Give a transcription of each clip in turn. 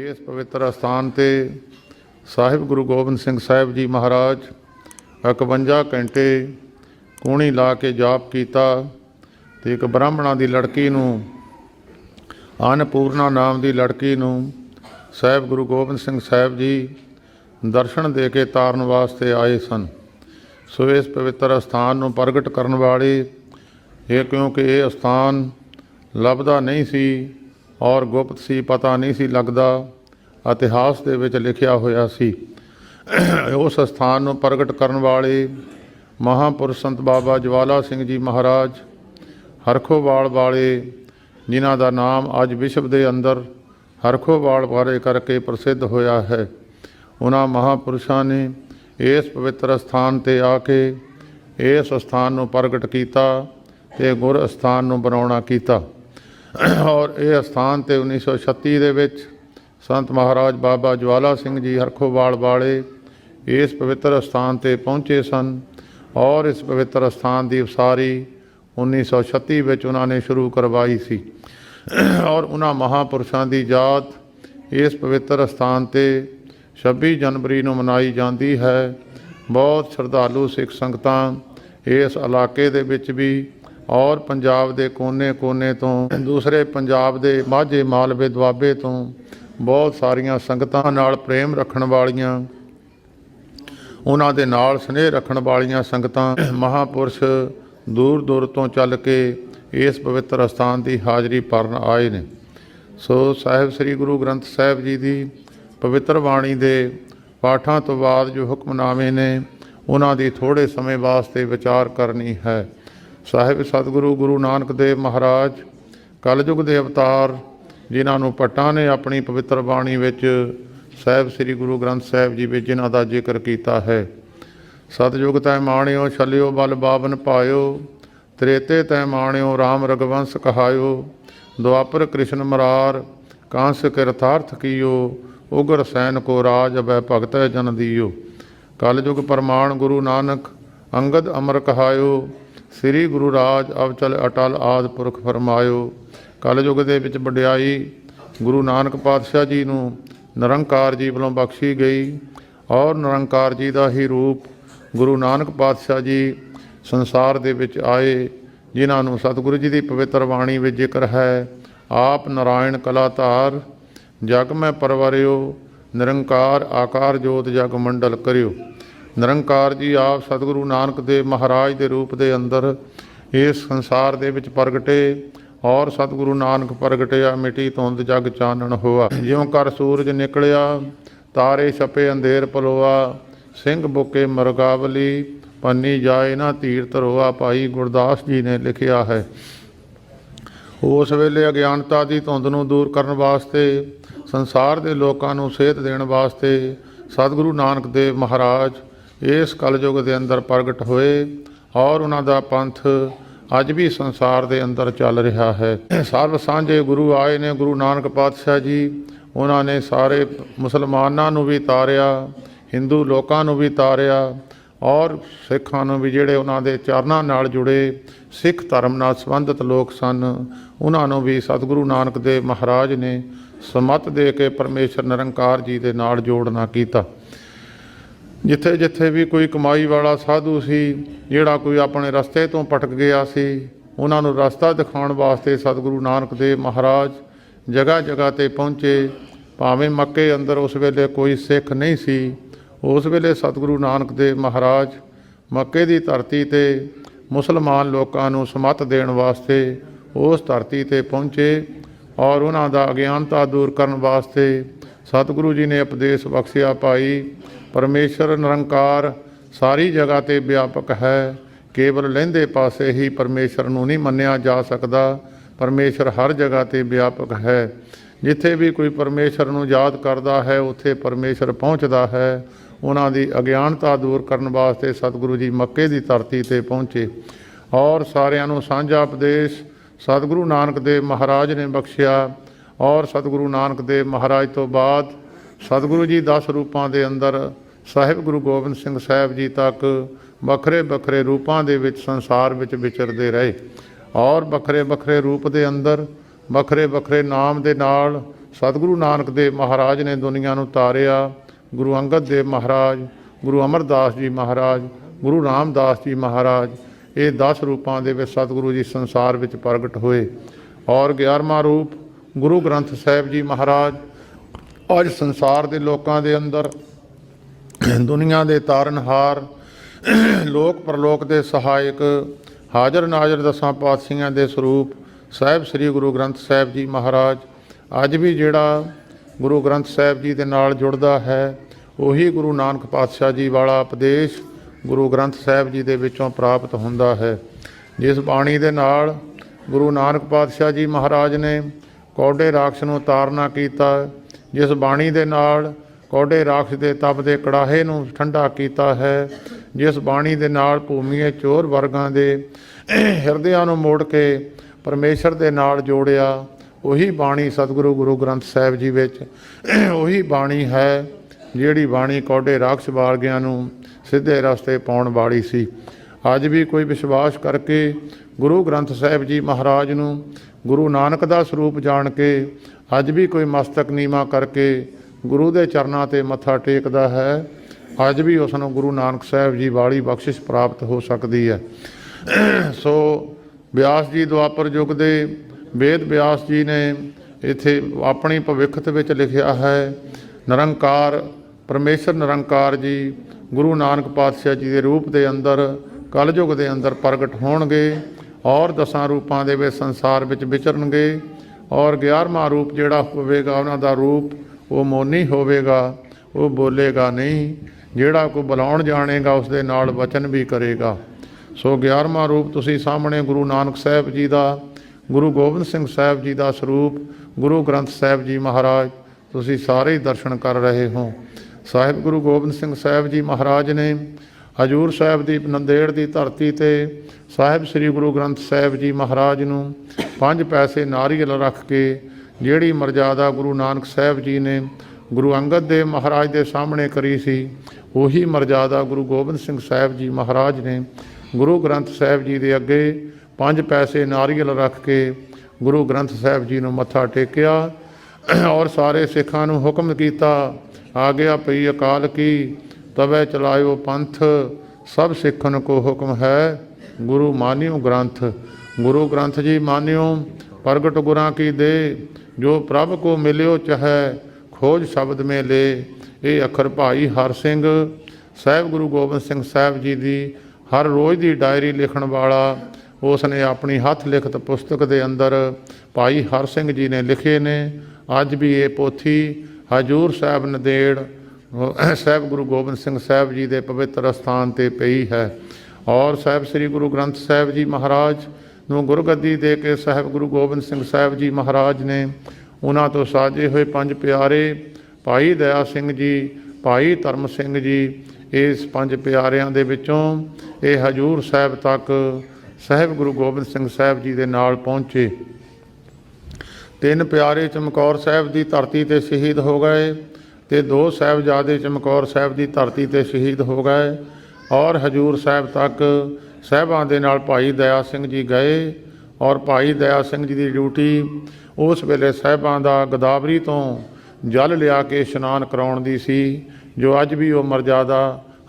ਇਸ ਪਵਿੱਤਰ ਅਸਥਾਨ ਤੇ ਸਾਹਿਬ ਗੁਰੂ ਗੋਬਿੰਦ ਸਿੰਘ ਸਾਹਿਬ ਜੀ ਮਹਾਰਾਜ 51 ਘੰਟੇ ਕੂਣੀ ਲਾ ਕੇ ਜਾਪ ਕੀਤਾ ਤੇ ਇੱਕ ਬ੍ਰਾਹਮਣਾ ਦੀ ਲੜਕੀ ਨੂੰ, ਅਨਪੂਰਨਾ ਨਾਮ ਦੀ ਲੜਕੀ ਨੂੰ ਸਾਹਿਬ ਗੁਰੂ ਗੋਬਿੰਦ ਸਿੰਘ ਸਾਹਿਬ ਜੀ ਦਰਸ਼ਨ ਦੇ ਕੇ ਤਾਰਨ ਵਾਸਤੇ ਆਏ ਸਨ। ਸੋ ਇਸ ਪਵਿੱਤਰ ਅਸਥਾਨ ਨੂੰ ਪ੍ਰਗਟ ਕਰਨ ਵਾਲੇ ਇਹ ਕਿਉਂਕਿ ਇਹ ਅਸਥਾਨ ਲੱਭਦਾ ਨਹੀਂ ਸੀ ਔਰ ਗੁਪਤ ਸੀ, ਪਤਾ ਨਹੀਂ ਸੀ ਲੱਗਦਾ। ਇਤਿਹਾਸ ਦੇ ਵਿੱਚ ਲਿਖਿਆ ਹੋਇਆ ਸੀ। ਉਸ ਸਥਾਨ ਨੂੰ ਪ੍ਰਗਟ ਕਰਨ ਵਾਲੇ ਮਹਾਪੁਰਸ਼ ਸੰਤ ਬਾਬਾ ਜਵਾਲਾ ਸਿੰਘ ਜੀ ਮਹਾਰਾਜ ਹਰਖੋਵਾਲ ਵਾਲੇ, ਜਿਨ੍ਹਾਂ ਦਾ ਨਾਮ ਅੱਜ ਵਿਸ਼ਵ ਦੇ ਅੰਦਰ ਹਰਖੋਵਾਲ ਬਾਰੇ ਕਰਕੇ ਪ੍ਰਸਿੱਧ ਹੋਇਆ ਹੈ। ਉਹਨਾਂ ਮਹਾਪੁਰਸ਼ਾਂ ਨੇ ਇਸ ਪਵਿੱਤਰ ਸਥਾਨ ਤੇ ਆ ਕੇ ਇਸ ਸਥਾਨ ਨੂੰ ਪ੍ਰਗਟ ਕੀਤਾ ਤੇ ਗੁਰ ਸਥਾਨ ਨੂੰ ਬਣਾਉਣਾ ਕੀਤਾ। ਔਰ ਇਹ ਸਥਾਨ ਤੇ 1936 ਦੇ ਵਿੱਚ ਸੰਤ ਮਹਾਰਾਜ ਬਾਬਾ ਜਵਾਲਾ ਸਿੰਘ ਜੀ ਹਰਖੋਵਾਲ ਵਾਲੇ ਇਸ ਪਵਿੱਤਰ ਸਥਾਨ ਤੇ ਪਹੁੰਚੇ ਸਨ ਔਰ ਇਸ ਪਵਿੱਤਰ ਸਥਾਨ ਦੀ ਉਸਾਰੀ 1936 ਵਿੱਚ ਉਹਨਾਂ ਨੇ ਸ਼ੁਰੂ ਕਰਵਾਈ ਸੀ। ਔਰ ਉਹਨਾਂ ਮਹਾਪੁਰਸ਼ਾਂ ਦੀ ਯਾਦ ਇਸ ਪਵਿੱਤਰ ਸਥਾਨ ਤੇ 26 ਜਨਵਰੀ ਨੂੰ ਮਨਾਈ ਜਾਂਦੀ ਹੈ। ਬਹੁਤ ਸ਼ਰਧਾਲੂ ਸਿੱਖ ਸੰਗਤਾਂ ਇਸ ਇਲਾਕੇ ਦੇ ਵਿੱਚ ਵੀ ਔਰ ਪੰਜਾਬ ਦੇ ਕੋਨੇ-ਕੋਨੇ ਤੋਂ ਦੂਸਰੇ ਪੰਜਾਬ ਦੇ ਮਾਝੇ, ਮਾਲਵੇ, ਦੁਆਬੇ ਤੋਂ ਬਹੁਤ ਸਾਰੀਆਂ ਸੰਗਤਾਂ ਨਾਲ ਪ੍ਰੇਮ ਰੱਖਣ ਵਾਲੀਆਂ, ਉਹਨਾਂ ਦੇ ਨਾਲ ਸਨੇਹ ਰੱਖਣ ਵਾਲੀਆਂ ਸੰਗਤਾਂ ਮਹਾਪੁਰਸ਼ ਦੂਰ ਦੂਰ ਤੋਂ ਚੱਲ ਕੇ ਇਸ ਪਵਿੱਤਰ ਸਥਾਨ ਦੀ ਹਾਜ਼ਰੀ ਭਰਨ ਆਏ ਨੇ। ਸੋ ਸਾਹਿਬ ਸ੍ਰੀ ਗੁਰੂ ਗ੍ਰੰਥ ਸਾਹਿਬ ਜੀ ਦੀ ਪਵਿੱਤਰ ਬਾਣੀ ਦੇ ਪਾਠਾਂ ਤੋਂ ਬਾਅਦ ਜੋ ਹੁਕਮਨਾਮੇ ਨੇ, ਉਹਨਾਂ ਦੀ ਥੋੜੇ ਸਮੇਂ ਵਾਸਤੇ ਵਿਚਾਰ ਕਰਨੀ ਹੈ। ਸਾਹਿਬ ਸਤਿਗੁਰੂ, ਗੁਰੂ ਨਾਨਕ ਦੇਵ ਮਹਾਰਾਜ, ਕਲਯੁਗ ਦੇ ਅਵਤਾਰ, ਜਿਨ੍ਹਾਂ ਨੂੰ ਪਟਾਂ ਨੇ ਆਪਣੀ ਪਵਿੱਤਰ ਬਾਣੀ ਵਿੱਚ ਸਾਹਿਬ ਸ੍ਰੀ ਗੁਰੂ ਗ੍ਰੰਥ ਸਾਹਿਬ ਜੀ ਵਿੱਚ ਜਿਨ੍ਹਾਂ ਦਾ ਜ਼ਿਕਰ ਕੀਤਾ ਹੈ। ਸਤਜੁਗ ਤੈ ਮਾਣਿਓ, ਛਲਿਓ ਬਲ ਬਾਵਨ ਪਾਇਓ, ਤ੍ਰੇਤੇ ਤੈ ਮਾਣਿਓ RAM ਰਗਵੰਸ ਕਹਾਇਓ, ਦੁਆਪਰ ਕ੍ਰਿਸ਼ਨ ਮਰਾਰ, ਕਾਂਸ ਕਿਰਥਾਰਥ ਕੀਓ, ਉਗਰ ਸੈਨ ਕੋ ਰਾਜ ਅਬੈ ਭਗਤੈ ਜਨ ਦੀਓ। ਕਲਯੁਗ ਪਰਮਾਨ ਗੁਰੂ ਨਾਨਕ, ਅੰਗਦ ਅਮਰ ਕਹਾਇਓ ਸ੍ਰੀ ਗੁਰੂ ਰਾਜ ਅਵਚਲ ਅਟਲ ਆਦ ਪੁਰਖ ਫਰਮਾਇਓ। ਕਲਯੁਗ ਦੇ ਵਿੱਚ ਵਡਿਆਈ ਗੁਰੂ ਨਾਨਕ ਪਾਤਸ਼ਾਹ ਜੀ ਨੂੰ ਨਿਰੰਕਾਰ ਜੀ ਵੱਲੋਂ ਬਖਸ਼ੀ ਗਈ ਔਰ ਨਿਰੰਕਾਰ ਜੀ ਦਾ ਹੀ ਰੂਪ ਗੁਰੂ ਨਾਨਕ ਪਾਤਸ਼ਾਹ ਜੀ ਸੰਸਾਰ ਦੇ ਵਿੱਚ ਆਏ, ਜਿਨ੍ਹਾਂ ਨੂੰ ਸਤਿਗੁਰੂ ਜੀ ਦੀ ਪਵਿੱਤਰ ਬਾਣੀ ਵਿੱਚ ਜ਼ਿਕਰ ਹੈ, ਆਪ ਨਾਰਾਇਣ ਕਲਾ ਧਾਰ ਜਗ ਮੈਂ ਪਰਵਰਿਓ, ਨਿਰੰਕਾਰ ਆਕਾਰ ਜੋਤ ਜਗ ਮੰਡਲ ਕਰਿਓ। ਨਿਰੰਕਾਰ ਜੀ ਆਪ ਸਤਿਗੁਰੂ ਨਾਨਕ ਦੇਵ ਮਹਾਰਾਜ ਦੇ ਰੂਪ ਦੇ ਅੰਦਰ ਇਸ ਸੰਸਾਰ ਦੇ ਵਿੱਚ ਪ੍ਰਗਟੇ ਔਰ ਸਤਿਗੁਰੂ ਨਾਨਕ ਪ੍ਰਗਟਿਆ, ਮਿਟੀ ਧੁੰਦ ਜਗ ਚਾਨਣ ਹੋਆ। ਜਿਉ ਕਰ ਸੂਰਜ ਨਿਕਲਿਆ, ਤਾਰੇ ਛਪੇ, ਅੰਧੇਰ ਪਲੋਆ ਸਿੰਘ ਬੁਕੇ ਮਰਗਾਵਲੀ, ਪੰਨੀ ਜਾਏ ਨਾ ਧੀਰ ਧਰੋਆ ਭਾਈ ਗੁਰਦਾਸ ਜੀ ਨੇ ਲਿਖਿਆ ਹੈ। ਉਸ ਵੇਲੇ ਅਗਿਆਨਤਾ ਦੀ ਧੁੰਦ ਨੂੰ ਦੂਰ ਕਰਨ ਵਾਸਤੇ, ਸੰਸਾਰ ਦੇ ਲੋਕਾਂ ਨੂੰ ਸੇਧ ਦੇਣ ਵਾਸਤੇ ਸਤਿਗੁਰੂ ਨਾਨਕ ਦੇਵ ਮਹਾਰਾਜ ਇਸ ਕਲਯੁਗ ਦੇ ਅੰਦਰ ਪ੍ਰਗਟ ਹੋਏ ਔਰ ਉਹਨਾਂ ਦਾ ਪੰਥ ਅੱਜ ਵੀ ਸੰਸਾਰ ਦੇ ਅੰਦਰ ਚੱਲ ਰਿਹਾ ਹੈ। ਸਰਬ ਸਾਂਝੇ ਗੁਰੂ ਆਏ ਨੇ, ਗੁਰੂ ਨਾਨਕ ਪਾਤਸ਼ਾਹ ਜੀ। ਉਹਨਾਂ ਨੇ ਸਾਰੇ ਮੁਸਲਮਾਨਾਂ ਨੂੰ ਵੀ ਤਾਰਿਆ, ਹਿੰਦੂ ਲੋਕਾਂ ਨੂੰ ਵੀ ਤਾਰਿਆ ਔਰ ਸਿੱਖਾਂ ਨੂੰ ਵੀ ਜਿਹੜੇ ਉਹਨਾਂ ਦੇ ਚਰਨਾਂ ਨਾਲ ਜੁੜੇ, ਸਿੱਖ ਧਰਮ ਨਾਲ ਸੰਬੰਧਿਤ ਲੋਕ ਸਨ। ਉਹਨਾਂ ਨੂੰ ਵੀ ਸਤਿਗੁਰੂ ਨਾਨਕ ਦੇਵ ਮਹਾਰਾਜ ਨੇ ਸਮਤ ਦੇ ਕੇ ਪਰਮੇਸ਼ਰ ਨਿਰੰਕਾਰ ਜੀ ਦੇ ਨਾਲ ਜੋੜਨਾ ਕੀਤਾ। ਜਿੱਥੇ ਜਿੱਥੇ ਵੀ ਕੋਈ ਕਮਾਈ ਵਾਲਾ ਸਾਧੂ ਸੀ, ਜਿਹੜਾ ਕੋਈ ਆਪਣੇ ਰਸਤੇ ਤੋਂ ਭਟਕ ਗਿਆ ਸੀ, ਉਹਨਾਂ ਨੂੰ ਰਸਤਾ ਦਿਖਾਉਣ ਵਾਸਤੇ ਸਤਿਗੁਰੂ ਨਾਨਕ ਦੇਵ ਮਹਾਰਾਜ ਜਗ੍ਹਾ ਜਗ੍ਹਾ ਤੇ ਪਹੁੰਚੇ। ਭਾਵੇਂ ਮੱਕੇ ਅੰਦਰ ਉਸ ਵੇਲੇ ਕੋਈ ਸਿੱਖ ਨਹੀਂ ਸੀ, ਉਸ ਵੇਲੇ ਸਤਿਗੁਰੂ ਨਾਨਕ ਦੇਵ ਮਹਾਰਾਜ ਮੱਕੇ ਦੀ ਧਰਤੀ ਤੇ ਮੁਸਲਮਾਨ ਲੋਕਾਂ ਨੂੰ ਸਮਤ ਦੇਣ ਵਾਸਤੇ ਉਸ ਧਰਤੀ ਤੇ ਪਹੁੰਚੇ ਔਰ ਉਹਨਾਂ ਦਾ ਅਗਿਆਨਤਾ ਦੂਰ ਕਰਨ ਵਾਸਤੇ ਸਤਿਗੁਰੂ ਜੀ ਨੇ ਉਪਦੇਸ਼ ਬਖਸ਼ਿਆ ਪਾਈ ਪਰਮੇਸ਼ਰ ਨਿਰੰਕਾਰ, ਸਾਰੀ ਜਗ੍ਹਾ ਤੇ ਵਿਆਪਕ ਹੈ। ਕੇਵਲ ਲਹਿੰਦੇ ਪਾਸੇ ਹੀ ਪਰਮੇਸ਼ਰ ਨੂੰ ਨਹੀਂ ਮੰਨਿਆ ਜਾ ਸਕਦਾ। ਪਰਮੇਸ਼ਰ ਹਰ ਜਗ੍ਹਾ ਤੇ ਵਿਆਪਕ ਹੈ। ਜਿੱਥੇ ਵੀ ਕੋਈ ਪਰਮੇਸ਼ਰ ਨੂੰ ਯਾਦ ਕਰਦਾ ਹੈ, ਉੱਥੇ ਪਰਮੇਸ਼ਰ ਪਹੁੰਚਦਾ ਹੈ। ਉਹਨਾਂ ਦੀ ਅਗਿਆਨਤਾ ਦੂਰ ਕਰਨ ਵਾਸਤੇ ਸਤਿਗੁਰੂ ਜੀ ਮੱਕੇ ਦੀ ਧਰਤੀ ਤੇ ਪਹੁੰਚੇ। ਔਰ ਸਾਰਿਆਂ ਨੂੰ ਸਾਂਝਾ ਉਪਦੇਸ਼, ਸਤਿਗੁਰੂ ਨਾਨਕ ਦੇਵ ਮਹਾਰਾਜ ਨੇ ਬਖਸ਼ਿਆ। ਔਰ ਸਤਿਗੁਰੂ ਨਾਨਕ ਦੇਵ ਮਹਾਰਾਜ ਤੋਂ ਬਾਅਦ ਸਤਿਗੁਰੂ ਜੀ 10 ਰੂਪਾਂ ਦੇ ਅੰਦਰ, ਸਾਹਿਬ ਗੁਰੂ ਗੋਬਿੰਦ ਸਿੰਘ ਸਾਹਿਬ ਜੀ ਤੱਕ ਵੱਖਰੇ ਵੱਖਰੇ ਰੂਪਾਂ ਦੇ ਵਿੱਚ ਸੰਸਾਰ ਵਿੱਚ ਵਿਚਰਦੇ ਰਹੇ ਔਰ ਵੱਖਰੇ ਵੱਖਰੇ ਰੂਪ ਦੇ ਅੰਦਰ, ਵੱਖਰੇ ਵੱਖਰੇ ਨਾਮ ਦੇ ਨਾਲ ਸਤਿਗੁਰੂ ਨਾਨਕ ਦੇਵ ਮਹਾਰਾਜ ਨੇ ਦੁਨੀਆ ਨੂੰ ਤਾਰਿਆ। ਗੁਰੂ ਅੰਗਦ ਦੇਵ ਮਹਾਰਾਜ, ਗੁਰੂ ਅਮਰਦਾਸ ਜੀ ਮਹਾਰਾਜ, ਗੁਰੂ ਰਾਮਦਾਸ ਜੀ ਮਹਾਰਾਜ, ਇਹ 10 ਰੂਪਾਂ ਦੇ ਵਿੱਚ ਸਤਿਗੁਰੂ ਜੀ ਸੰਸਾਰ ਵਿੱਚ ਪ੍ਰਗਟ ਹੋਏ। ਔਰ 11ਵਾਂ ਰੂਪ ਗੁਰੂ ਗ੍ਰੰਥ ਸਾਹਿਬ ਜੀ ਮਹਾਰਾਜ ਅੱਜ ਸੰਸਾਰ ਦੇ ਲੋਕਾਂ ਦੇ ਅੰਦਰ, ਦੁਨੀਆ ਦੇ ਤਾਰਨਹਾਰ, ਲੋਕ ਪਰਲੋਕ ਦੇ ਸਹਾਇਕ, ਹਾਜ਼ਰ ਨਾਜ਼ਰ ਦਸਾਂ ਪਾਤਸ਼ਾਹਾਂ ਦੇ ਸਰੂਪ, ਸਾਹਿਬ ਸ੍ਰੀ ਗੁਰੂ ਗ੍ਰੰਥ ਸਾਹਿਬ ਜੀ ਮਹਾਰਾਜ, ਅੱਜ ਵੀ ਜਿਹੜਾ ਗੁਰੂ ਗ੍ਰੰਥ ਸਾਹਿਬ ਜੀ ਦੇ ਨਾਲ ਜੁੜਦਾ ਹੈ, ਉਹੀ ਗੁਰੂ ਨਾਨਕ ਪਾਤਸ਼ਾਹ ਜੀ ਵਾਲਾ ਉਪਦੇਸ਼ ਗੁਰੂ ਗ੍ਰੰਥ ਸਾਹਿਬ ਜੀ ਦੇ ਵਿੱਚੋਂ ਪ੍ਰਾਪਤ ਹੁੰਦਾ ਹੈ। ਜਿਸ ਬਾਣੀ ਦੇ ਨਾਲ ਗੁਰੂ ਨਾਨਕ ਪਾਤਸ਼ਾਹ ਜੀ ਮਹਾਰਾਜ ਨੇ ਕੌਡੇ ਰਾਖਸ਼ ਨੂੰ ਤਾਰਨਾ ਕੀਤਾ ਜਿਸ ਬਾਣੀ ਦੇ ਨਾਲ ਕੌਡੇ ਰਾਖਸ਼ ਦੇ ਤਪ ਦੇ ਕੜਾਹੇ ਨੂੰ ਠੰਡਾ ਕੀਤਾ ਹੈ, ਜਿਸ ਬਾਣੀ ਦੇ ਨਾਲ ਭੂਮੀਏ ਚੋਰ ਵਰਗਾਂ ਦੇ ਹਿਰਦਿਆਂ ਨੂੰ ਮੋੜ ਕੇ ਪਰਮੇਸ਼ਰ ਦੇ ਨਾਲ ਜੋੜਿਆ, ਉਹੀ ਬਾਣੀ ਸਤਿਗੁਰੂ ਗੁਰੂ ਗ੍ਰੰਥ ਸਾਹਿਬ ਜੀ ਵਿੱਚ ਉਹੀ ਬਾਣੀ ਹੈ, ਜਿਹੜੀ ਬਾਣੀ ਕੌਡੇ ਰਾਖਸ਼ ਵਰਗਿਆਂ ਨੂੰ ਸਿੱਧੇ ਰਸਤੇ ਪਾਉਣ ਵਾਲੀ ਸੀ। ਅੱਜ ਵੀ ਕੋਈ ਵਿਸ਼ਵਾਸ ਕਰਕੇ ਗੁਰੂ ਗ੍ਰੰਥ ਸਾਹਿਬ ਜੀ ਮਹਾਰਾਜ ਨੂੰ ਗੁਰੂ ਨਾਨਕ ਦਾ ਸਰੂਪ ਜਾਣ ਕੇ ਅੱਜ ਵੀ ਕੋਈ ਮਸਤਕ ਨੀਮਾ ਕਰਕੇ ਗੁਰੂ ਦੇ ਚਰਨਾਂ ਤੇ ਮੱਥਾ ਟੇਕਦਾ ਹੈ, ਅੱਜ ਵੀ ਉਸ ਨੂੰ ਗੁਰੂ ਨਾਨਕ ਸਾਹਿਬ ਜੀ ਵਾਲੀ ਬਖਸ਼ਿਸ਼ ਪ੍ਰਾਪਤ ਹੋ ਸਕਦੀ ਹੈ। ਸੋ ਵਿਆਸ ਜੀ ਦੁਆਪਰ ਯੁੱਗ ਦੇ ਵੇਦ ਵਿਆਸ ਜੀ ਨੇ ਇੱਥੇ ਆਪਣੀ ਭਵਿੱਖਤ ਵਿੱਚ ਲਿਖਿਆ ਹੈ, ਨਿਰੰਕਾਰ, ਪਰਮੇਸ਼ਰ ਨਿਰੰਕਾਰ ਜੀ, ਗੁਰੂ ਨਾਨਕ ਪਾਤਸ਼ਾਹ ਜੀ ਦੇ ਰੂਪ ਦੇ ਅੰਦਰ, ਕਲਯੁਗ ਦੇ ਅੰਦਰ ਪ੍ਰਗਟ ਹੋਣਗੇ ਔਰ ਦਸਾਂ ਰੂਪਾਂ ਦੇ ਵਿੱਚ ਸੰਸਾਰ ਵਿੱਚ ਵਿਚਰਨਗੇ। ਔਰ 11ਵਾਂ ਰੂਪ ਜਿਹੜਾ ਹੋਵੇਗਾ, ਉਹਨਾਂ ਦਾ ਰੂਪ ਉਹ ਮੋਨੀ ਹੋਵੇਗਾ, ਉਹ ਬੋਲੇਗਾ ਨਹੀਂ। ਜਿਹੜਾ ਕੋ ਬੁਲਾਉਣ ਜਾਣੇਗਾ ਉਸ ਦੇ ਨਾਲ ਵਚਨ ਵੀ ਕਰੇਗਾ। ਸੋ 11ਵਾਂ ਰੂਪ ਤੁਸੀਂ ਸਾਹਮਣੇ ਗੁਰੂ ਨਾਨਕ ਸਾਹਿਬ ਜੀ ਦਾ, ਗੁਰੂ ਗੋਬਿੰਦ ਸਿੰਘ ਸਾਹਿਬ ਜੀ ਦਾ ਸਰੂਪ, ਗੁਰੂ ਗ੍ਰੰਥ ਸਾਹਿਬ ਜੀ ਮਹਾਰਾਜ, ਤੁਸੀਂ ਸਾਰੇ ਹੀ ਦਰਸ਼ਨ ਕਰ ਰਹੇ ਹੋ। ਸਾਹਿਬ ਗੁਰੂ ਗੋਬਿੰਦ ਸਿੰਘ ਸਾਹਿਬ ਜੀ ਮਹਾਰਾਜ ਨੇ ਹਜੂਰ ਸਾਹਿਬ ਦੀ ਨੰਦੇੜ ਦੀ ਧਰਤੀ ਤੇ ਸਾਹਿਬ ਸ੍ਰੀ ਗੁਰੂ ਗ੍ਰੰਥ ਸਾਹਿਬ ਜੀ ਮਹਾਰਾਜ ਨੂੰ ਪੰਜ ਪੈਸੇ ਨਾਰੀਅਲ ਰੱਖ ਕੇ, ਜਿਹੜੀ ਮਰਜ਼ਾਦਾ ਗੁਰੂ ਨਾਨਕ ਸਾਹਿਬ ਜੀ ਨੇ ਗੁਰੂ ਅੰਗਦ ਦੇਵ ਮਹਾਰਾਜ ਦੇ ਸਾਹਮਣੇ ਕਰੀ ਸੀ, ਉਹੀ ਮਰਜ਼ਾਦਾ ਗੁਰੂ ਗੋਬਿੰਦ ਸਿੰਘ ਸਾਹਿਬ ਜੀ ਮਹਾਰਾਜ ਨੇ ਗੁਰੂ ਗ੍ਰੰਥ ਸਾਹਿਬ ਜੀ ਦੇ ਅੱਗੇ ਪੰਜ ਪੈਸੇ ਨਾਰੀਅਲ ਰੱਖ ਕੇ ਗੁਰੂ ਗ੍ਰੰਥ ਸਾਹਿਬ ਜੀ ਨੂੰ ਮੱਥਾ ਟੇਕਿਆ ਔਰ ਸਾਰੇ ਸਿੱਖਾਂ ਨੂੰ ਹੁਕਮ ਕੀਤਾ, ਆ ਗਿਆ ਪਈ ਅਕਾਲ ਕੀ ਤਵੇ ਚਲਾਇਓ ਪੰਥ, ਸਭ ਸਿੱਖਨ ਕੋ ਹੁਕਮ ਹੈ। ਗੁਰੂ ਮਾਨਿਓ ਗ੍ਰੰਥ, ਗੁਰੂ ਗ੍ਰੰਥ ਜੀ ਮਾਨਿਓ, ਪ੍ਰਗਟ ਗੁਰਾਂ ਕੀ ਦੇ। ਜੋ ਪ੍ਰਭ ਕੋ ਮਿਲਿਓ ਚਹੈ, ਖੋਜ ਸ਼ਬਦ ਮੇ ਲੇ। ਇਹ ਅਖਰ ਭਾਈ ਹਰ ਸਿੰਘ, ਸਾਹਿਬ ਗੁਰੂ ਗੋਬਿੰਦ ਸਿੰਘ ਸਾਹਿਬ ਜੀ ਦੀ ਹਰ ਰੋਜ਼ ਦੀ ਡਾਇਰੀ ਲਿਖਣ ਵਾਲਾ। ਉਸ ਨੇ ਆਪਣੀ ਹੱਥ ਲਿਖਤ ਪੁਸਤਕ ਦੇ ਅੰਦਰ ਭਾਈ ਹਰ ਸਿੰਘ ਜੀ ਨੇ ਲਿਖੇ ਨੇ। ਅੱਜ ਵੀ ਇਹ ਪੋਥੀ ਹਜੂਰ ਸਾਹਿਬ ਨਦੇੜ ਸਾਹਿਬ ਗੁਰੂ ਗੋਬਿੰਦ ਸਿੰਘ ਸਾਹਿਬ ਜੀ ਦੇ ਪਵਿੱਤਰ ਸਥਾਨ ਤੇ ਪਈ ਹੈ। ਔਰ ਸਾਹਿਬ ਸ੍ਰੀ ਗੁਰੂ ਗ੍ਰੰਥ ਸਾਹਿਬ ਜੀ ਮਹਾਰਾਜ ਨੂੰ ਗੁਰਗੱਦੀ ਦੇ ਕੇ ਸਾਹਿਬ ਗੁਰੂ ਗੋਬਿੰਦ ਸਿੰਘ ਸਾਹਿਬ ਜੀ ਮਹਾਰਾਜ ਨੇ ਉਹਨਾਂ ਤੋਂ ਸਾਜੇ ਹੋਏ ਪੰਜ ਪਿਆਰੇ, ਭਾਈ ਦਇਆ ਸਿੰਘ ਜੀ, ਭਾਈ ਧਰਮ ਸਿੰਘ ਜੀ, ਇਸ ਪੰਜ ਪਿਆਰਿਆਂ ਦੇ ਵਿੱਚੋਂ ਇਹ ਹਜੂਰ ਸਾਹਿਬ ਤੱਕ ਸਾਹਿਬ ਗੁਰੂ ਗੋਬਿੰਦ ਸਿੰਘ ਸਾਹਿਬ ਜੀ ਦੇ ਨਾਲ ਪਹੁੰਚੇ। ਤਿੰਨ ਪਿਆਰੇ ਚਮਕੌਰ ਸਾਹਿਬ ਦੀ ਧਰਤੀ ਤੇ ਸ਼ਹੀਦ ਹੋ ਗਏ। ਤੇ ਦੋ ਸਾਹਿਬਜ਼ਾਦੇ ਚਮਕੌਰ ਸਾਹਿਬ ਦੀ ਧਰਤੀ ਤੇ ਸ਼ਹੀਦ ਹੋ ਗਏ ਔਰ ਹਜੂਰ ਸਾਹਿਬ ਤੱਕ ਸਾਹਿਬਾਂ ਦੇ ਨਾਲ ਭਾਈ ਦਇਆ ਸਿੰਘ ਜੀ ਗਏ ਔਰ ਭਾਈ ਦਇਆ ਸਿੰਘ ਜੀ ਦੀ ਡਿਊਟੀ ਉਸ ਵੇਲੇ ਸਾਹਿਬਾਂ ਦਾ ਗਦਾਵਰੀ ਤੋਂ ਜਲ ਲਿਆ ਕੇ ਇਸ਼ਨਾਨ ਕਰਾਉਣ ਦੀ ਸੀ, ਜੋ ਅੱਜ ਵੀ ਉਹ ਮਰਜ਼ਾਦਾ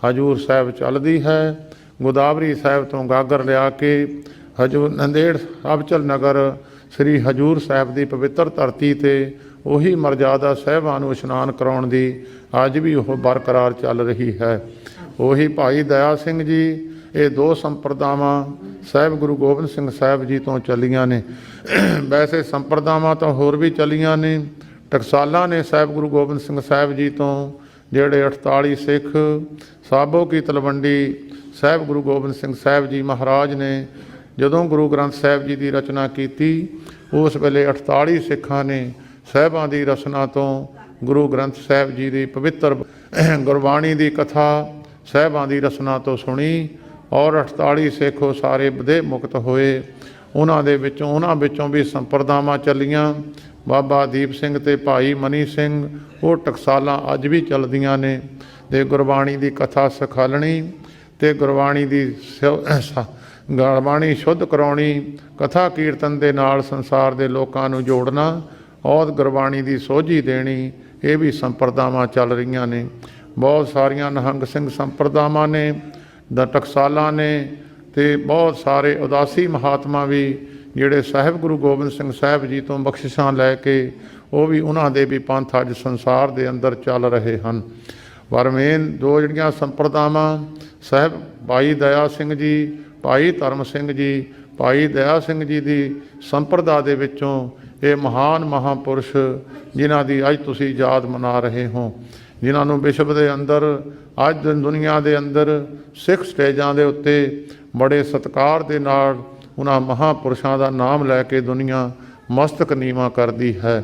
ਹਜੂਰ ਸਾਹਿਬ ਚੱਲਦੀ ਹੈ। ਗੋਦਾਵਰੀ ਸਾਹਿਬ ਤੋਂ ਗਾਗਰ ਲਿਆ ਕੇ ਹਜੂਰ ਨੰਦੇੜ ਅਬਚਲ ਨਗਰ ਸ੍ਰੀ ਹਜੂਰ ਸਾਹਿਬ ਦੀ ਪਵਿੱਤਰ ਧਰਤੀ ਤੇ ਉਹੀ ਮਰਜ਼ਾਦਾ ਸਾਹਿਬਾਂ ਨੂੰ ਇਸ਼ਨਾਨ ਕਰਾਉਣ ਦੀ ਅੱਜ ਵੀ ਉਹ ਬਰਕਰਾਰ ਚੱਲ ਰਹੀ ਹੈ। ਉਹੀ ਭਾਈ ਦਇਆ ਸਿੰਘ ਜੀ, ਇਹ ਦੋ ਸੰਪਰਦਾਵਾਂ ਸਾਹਿਬ ਗੁਰੂ ਗੋਬਿੰਦ ਸਿੰਘ ਸਾਹਿਬ ਜੀ ਤੋਂ ਚੱਲੀਆਂ ਨੇ। ਵੈਸੇ ਸੰਪਰਦਾਵਾਂ ਤਾਂ ਹੋਰ ਵੀ ਚੱਲੀਆਂ ਨੇ। ਟਕਸਾਲਾਂ ਨੇ ਸਾਹਿਬ ਗੁਰੂ ਗੋਬਿੰਦ ਸਿੰਘ ਸਾਹਿਬ ਜੀ ਤੋਂ, ਜਿਹੜੇ 48 ਸਿੱਖ ਸਾਬੋ ਕੀ ਤਲਵੰਡੀ ਸਾਹਿਬ ਗੁਰੂ ਗੋਬਿੰਦ ਸਿੰਘ ਸਾਹਿਬ ਜੀ ਮਹਾਰਾਜ ਨੇ ਜਦੋਂ ਗੁਰੂ ਗ੍ਰੰਥ ਸਾਹਿਬ ਜੀ ਦੀ ਰਚਨਾ ਕੀਤੀ, ਉਸ ਵੇਲੇ 48 ਸਿੱਖਾਂ ਨੇ ਸਾਹਿਬਾਂ ਦੀ ਰਚਨਾ ਤੋਂ ਗੁਰੂ ਗ੍ਰੰਥ ਸਾਹਿਬ ਜੀ ਦੀ ਪਵਿੱਤਰ ਗੁਰਬਾਣੀ ਦੀ ਕਥਾ ਸਾਹਿਬਾਂ ਦੀ ਰਚਨਾ ਤੋਂ ਸੁਣੀ ਔਰ 48 ਸਿੱਖ ਉਹ ਸਾਰੇ ਬਦੇ ਮੁਕਤ ਹੋਏ। ਉਹਨਾਂ ਦੇ ਵਿੱਚੋਂ, ਉਹਨਾਂ ਵਿੱਚੋਂ ਵੀ ਸੰਪਰਦਾਵਾਂ ਚੱਲੀਆਂ। ਬਾਬਾ ਦੀਪ ਸਿੰਘ ਤੇ ਭਾਈ ਮਨੀ ਸਿੰਘ, ਉਹ ਟਕਸਾਲਾਂ ਅੱਜ ਵੀ ਚੱਲਦੀਆਂ ਨੇ ਤੇ ਗੁਰਬਾਣੀ ਦੀ ਕਥਾ ਸਿਖਾਲਣੀ ਤੇ ਗੁਰਬਾਣੀ ਦੀ ਸਿਉ- ਸ- ਗੁਰਬਾਣੀ ਸ਼ੁੱਧ ਕਰਾਉਣੀ, ਕਥਾ ਕੀਰਤਨ ਦੇ ਨਾਲ ਸੰਸਾਰ ਦੇ ਲੋਕਾਂ ਨੂੰ ਜੋੜਨਾ ਔਦ ਗੁਰਬਾਣੀ ਦੀ ਸੋਝੀ ਦੇਣੀ, ਇਹ ਵੀ ਸੰਪਰਦਾਵਾਂ ਚੱਲ ਰਹੀਆਂ ਨੇ। ਬਹੁਤ ਸਾਰੀਆਂ ਨਿਹੰਗ ਸਿੰਘ ਸੰਪਰਦਾਵਾਂ ਨੇ ਦਾ ਟਕਸਾਲਾਂ ਨੇ ਤੇ ਬਹੁਤ ਸਾਰੇ ਉਦਾਸੀ ਮਹਾਤਮਾ ਵੀ ਜਿਹੜੇ ਸਾਹਿਬ ਗੁਰੂ ਗੋਬਿੰਦ ਸਿੰਘ ਸਾਹਿਬ ਜੀ ਤੋਂ ਬਖਸ਼ਿਸ਼ਾਂ ਲੈ ਕੇ, ਉਹ ਵੀ ਉਹਨਾਂ ਦੇ ਵੀ ਪੰਥ ਅੱਜ ਸੰਸਾਰ ਦੇ ਅੰਦਰ ਚੱਲ ਰਹੇ ਹਨ। ਪਰ ਮੇਨ ਦੋ ਜਿਹੜੀਆਂ ਸੰਪਰਦਾਵਾਂ, ਸਾਹਿਬ ਭਾਈ ਦਇਆ ਸਿੰਘ ਜੀ, ਭਾਈ ਧਰਮ ਸਿੰਘ ਜੀ ਭਾਈ ਦਇਆ ਸਿੰਘ ਜੀ ਦੀ ਸੰਪਰਦਾ ਦੇ ਵਿੱਚੋਂ ਇਹ ਮਹਾਨ ਮਹਾਪੁਰਸ਼ ਜਿਨ੍ਹਾਂ ਦੀ ਅੱਜ ਤੁਸੀਂ ਯਾਦ ਮਨਾ ਰਹੇ ਹੋ, ਜਿਨ੍ਹਾਂ ਨੂੰ ਵਿਸ਼ਵ ਦੇ ਅੰਦਰ, ਅੱਜ ਦੁਨੀਆ ਦੇ ਅੰਦਰ, ਸਿੱਖ ਸਟੇਜਾਂ ਦੇ ਉੱਤੇ ਬੜੇ ਸਤਿਕਾਰ ਦੇ ਨਾਲ ਉਹਨਾਂ ਮਹਾਪੁਰਸ਼ਾਂ ਦਾ ਨਾਮ ਲੈ ਕੇ ਦੁਨੀਆ ਮਸਤਕ ਨੀਵਾ ਕਰਦੀ ਹੈ।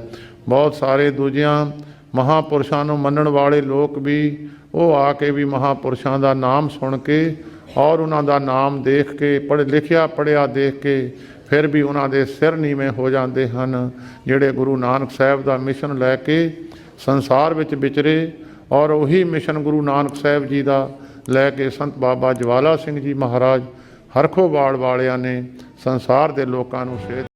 ਬਹੁਤ ਸਾਰੇ ਦੂਜਿਆਂ ਮਹਾਪੁਰਸ਼ਾਂ ਨੂੰ ਮੰਨਣ ਵਾਲੇ ਲੋਕ ਵੀ ਉਹ ਆ ਕੇ ਵੀ ਮਹਾਪੁਰਸ਼ਾਂ ਦਾ ਨਾਮ ਸੁਣ ਕੇ ਔਰ ਉਹਨਾਂ ਦਾ ਨਾਮ ਦੇਖ ਕੇ, ਪੜ੍ਹ ਲਿਖਿਆ ਪੜਿਆ ਦੇਖ ਕੇ ਫਿਰ ਵੀ ਉਹਨਾਂ ਦੇ ਸਿਰ ਨੀਵੇਂ ਹੋ ਜਾਂਦੇ ਹਨ, ਜਿਹੜੇ ਗੁਰੂ ਨਾਨਕ ਸਾਹਿਬ ਦਾ ਮਿਸ਼ਨ ਲੈ ਕੇ ਸੰਸਾਰ ਵਿੱਚ ਵਿਚਰੇ ਔਰ ਉਹੀ ਮਿਸ਼ਨ ਗੁਰੂ ਨਾਨਕ ਸਾਹਿਬ ਜੀ ਦਾ ਲੈ ਕੇ ਸੰਤ ਬਾਬਾ ਜਵਾਲਾ ਸਿੰਘ ਜੀ ਮਹਾਰਾਜ ਹਰਖੋਵਾਲ ਵਾਲਿਆਂ ਨੇ ਸੰਸਾਰ ਦੇ ਲੋਕਾਂ ਨੂੰ ਸੇਧ